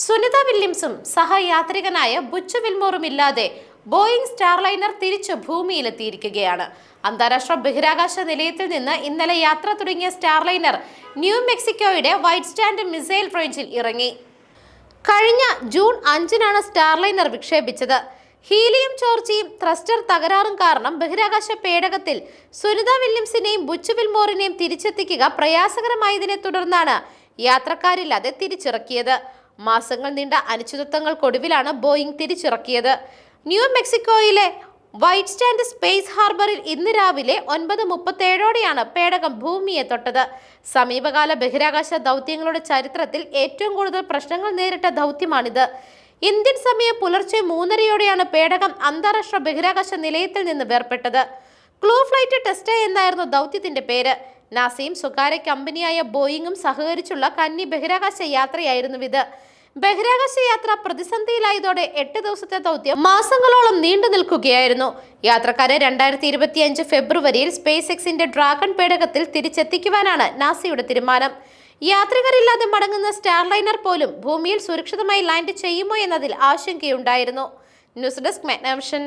സുനിത വില്യംസും സഹയാത്രികനായ ബുച്ചു വിൽമോറും ഇല്ലാതെ Boeing Starliner തിരിച്ചു ഭൂമിയിലെത്തിയിരിക്കുകയാണ്. അന്താരാഷ്ട്ര ബഹിരാകാശ നിലയത്തിൽ നിന്ന് ഇന്നലെ യാത്ര തുടങ്ങിയ സ്റ്റാർലൈനർ ന്യൂ മെക്സിക്കോയുടെ വൈറ്റ് സ്റ്റാൻഡ് മിസൈൽ റേഞ്ചിൽ ഇറങ്ങി. കഴിഞ്ഞ ജൂൺ അഞ്ചിനാണ് സ്റ്റാർലൈനർ വിക്ഷേപിച്ചത്. ഹീലിയം ചോർച്ചയും ത്രസ്റ്റർ തകരാറും കാരണം ബഹിരാകാശ പേടകത്തിൽ സുനിത വില്യംസിനെയും ബുച്ചു വിൽമോറിനെയും തിരിച്ചെത്തിക്കുക പ്രയാസകരമായതിനെ തുടർന്നാണ് യാത്രക്കാരില്ലാതെ തിരിച്ചിറക്കിയത്. മാസങ്ങൾ നീണ്ട അനിശ്ചിതത്വങ്ങൾക്കൊടുവിലാണ് ബോയിങ് തിരിച്ചിറക്കിയത്. ന്യൂ മെക്സിക്കോയിലെ വൈറ്റ് സ്റ്റാൻഡ് സ്പേസ് ഹാർബറിൽ ഇന്ന് രാവിലെ ഒൻപത് മുപ്പത്തേഴോടെയാണ് പേടകം ഭൂമിയെ തൊട്ടത്. സമീപകാല ബഹിരാകാശ ദൗത്യങ്ങളുടെ ചരിത്രത്തിൽ ഏറ്റവും കൂടുതൽ പ്രശ്നങ്ങൾ നേരിട്ട ദൗത്യമാണിത്. ഇന്ത്യൻ സമയം പുലർച്ചെ മൂന്നരയോടെയാണ് പേടകം അന്താരാഷ്ട്ര ബഹിരാകാശ നിലയത്തിൽ നിന്ന് വേർപെട്ടത് ക്ലൂ ഫ്ലൈറ്റ് ടെസ്റ്റ് എന്നായിരുന്നു ദൗത്യത്തിന്റെ പേര്. നാസയും സ്വകാര്യ കമ്പനിയായ ബോയിങ്ങും സഹകരിച്ചുള്ള കന്നി ബഹിരാകാശ യാത്രയായിരുന്നു ഇത്. ബഹിരാകാശ യാത്ര പ്രതിസന്ധിയിലായതോടെ എട്ട് ദിവസത്തെ ദൗത്യം മാസങ്ങളോളം നീണ്ടു നിൽക്കുകയായിരുന്നു. യാത്രക്കാരെ രണ്ടായിരത്തി ഇരുപത്തിയഞ്ച് ഫെബ്രുവരിയിൽ സ്പേസ് എക്സിന്റെ ഡ്രാഗൺ പേടകത്തിൽ തിരിച്ചെത്തിക്കുവാനാണ് നാസയുടെ തീരുമാനം. യാത്രികരില്ലാതെ മടങ്ങുന്ന സ്റ്റാർലൈനർ പോലും ഭൂമിയിൽ സുരക്ഷിതമായി ലാൻഡ് ചെയ്യുമോ എന്നതിൽ ആശങ്കയുണ്ടായിരുന്നു. News desk മെഗ്നവിഷൻ.